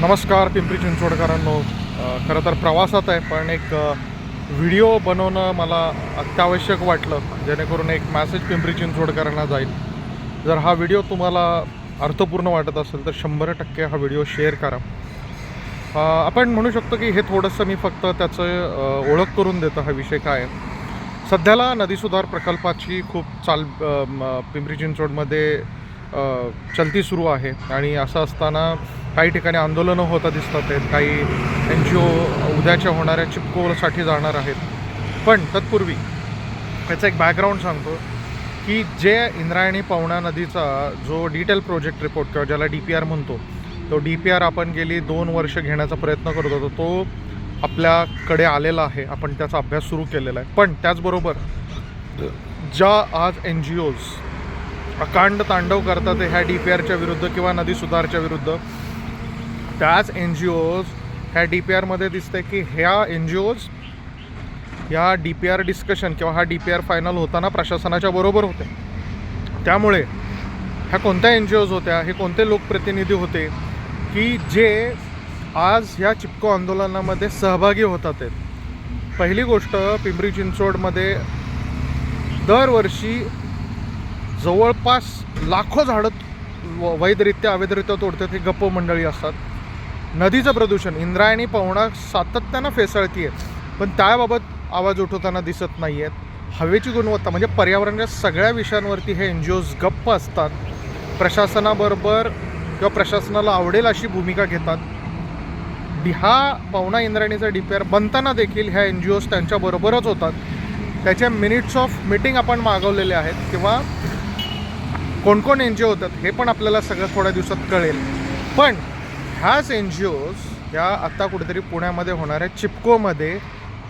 नमस्कार पिंपरी चिंचवडकरांनो. खरं तर प्रवासात आहे पण एक व्हिडिओ बनवणं मला अत्यावश्यक वाटलं जेणेकरून एक मॅसेज पिंपरी चिंचवडकरांना जाईल. जर हा व्हिडिओ तुम्हाला अर्थपूर्ण वाटत असेल तर शंभर टक्के हा व्हिडिओ शेअर करा. आपण म्हणू शकतो की हे थोडंसं मी फक्त त्याचं ओळख करून देतो हा विषय काय सध्याला नदीसुधार प्रकल्पाची खूप चाल म, पिंपरी चिंचवडमध्ये चलती सुरू आहे. आणि असं असताना काही ठिकाणी आंदोलनं होता दिसतात आहेत. काही एन जी ओ उद्याच्या होणाऱ्या चिपकोसाठी जाणार आहेत. पण तत्पूर्वी त्याचा एक बॅकग्राऊंड सांगतो की जे इंद्रायणी पवना नदीचा जो डिटेल प्रोजेक्ट रिपोर्ट किंवा ज्याला डी पी आर म्हणतो तो डी पी आर आपण गेली दोन वर्ष घेण्याचा प्रयत्न करत होतो. तो आपल्याकडे आलेला आहे. आपण त्याचा अभ्यास सुरू केलेला आहे. पण त्याचबरोबर ज्या आज एन जी ओज अकांड तांडव करतात ह्या डी पी आरच्या विरुद्ध किंवा नदी सुधारच्या विरुद्ध. त्याच एन जी ओज ह्या डी पी आरमध्ये दिसते की ह्या एन जी ओज ह्या डी पी आर डिस्कशन किंवा हा डी पी आर फायनल होताना प्रशासनाच्या बरोबर होते. त्यामुळे ह्या कोणत्या एन जी ओज होत्या हे कोणते लोकप्रतिनिधी होते की जे आज ह्या चिपको आंदोलनामध्ये सहभागी होतात आहेत. पहिली गोष्ट पिंपरी चिंचवडमध्ये दरवर्षी जवळपास लाखो झाडं व- वैधरित्या अवैधरित्या तोडतात हे गप्प मंडळी असतात. नदीचं प्रदूषण इंद्रायणी पवना सातत्यानं फेसळती आहे पण त्याबाबत आवाज उठवताना दिसत नाही आहेत हवेची गुणवत्ता म्हणजे पर्यावरणाच्या सगळ्या विषयांवरती हे एन जी ओज गप्प असतात. प्रशासनाबरोबर किंवा प्रशासनाला आवडेल अशी भूमिका घेतात. ह्या हा पवना इंद्रायणीचा डी पी आर बनताना देखील ह्या एन जी ओज त्यांच्याबरोबरच होतात. त्याच्या मिनिट्स ऑफ मीटिंग आपण मागवलेले आहेत. किंवा कोण कोण एन जी ओ होतात हे पण आपल्याला सगळं थोड्या दिवसात कळेल. पण ह्याच एन जी ओज या आत्ता कुठेतरी पुण्यामध्ये होणाऱ्या चिपकोमध्ये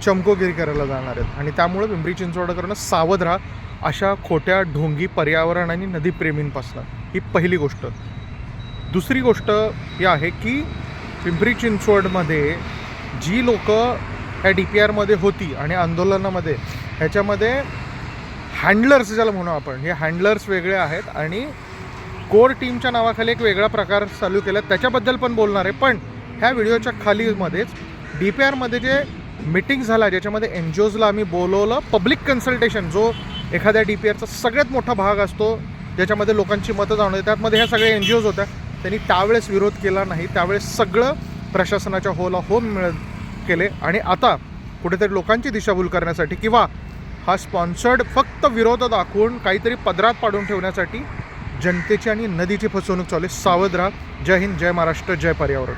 चमकोगिरी करायला जाणार आहेत. आणि त्यामुळे पिंपरी चिंचवडकरांना सावध राहा. अशा खोट्या ढोंगी पर्यावरण आणि नदीप्रेमींपासून ही पहिली गोष्ट. दुसरी गोष्ट ही आहे की पिंपरी चिंचवडमध्ये जी लोकं ह्या डी पी आरमध्ये होती आणि आंदोलनामध्ये ह्याच्यामध्ये हँडलर्स ज्याला म्हणू आपण हे हँडलर्स वेगळे आहेत आणि कोर टीमच्या नावाखाली एक वेगळा प्रकार चालू केला. त्याच्याबद्दल पण बोलणार आहे. पण ह्या व्हिडिओच्या खालीमध्येच डी पी आरमध्ये जे मिटिंग झाला ज्याच्यामध्ये एन जी ओजला आम्ही बोलवलं पब्लिक कन्सल्टेशन जो एखाद्या डी पी आरचा सगळ्यात मोठा भाग असतो ज्याच्यामध्ये लोकांची मतं जाणवते त्यातमध्ये ह्या सगळ्या एन जी ओज होत्या. त्यांनी त्यावेळेस विरोध केला नाही. त्यावेळेस सगळं प्रशासनाच्या होला हो मिळत केले आणि आता कुठेतरी लोकांची दिशाभूल करण्यासाठी किंवा हा स्पॉन्सर्ड फक्त विरोध दाखवून काहीतरी पदरात पाडून ठेवण्यासाठी जनतेची आणि नदीची फसवणूक चालू आहे. सावध राहा. जय हिंद जय महाराष्ट्र जय पर्यावरण.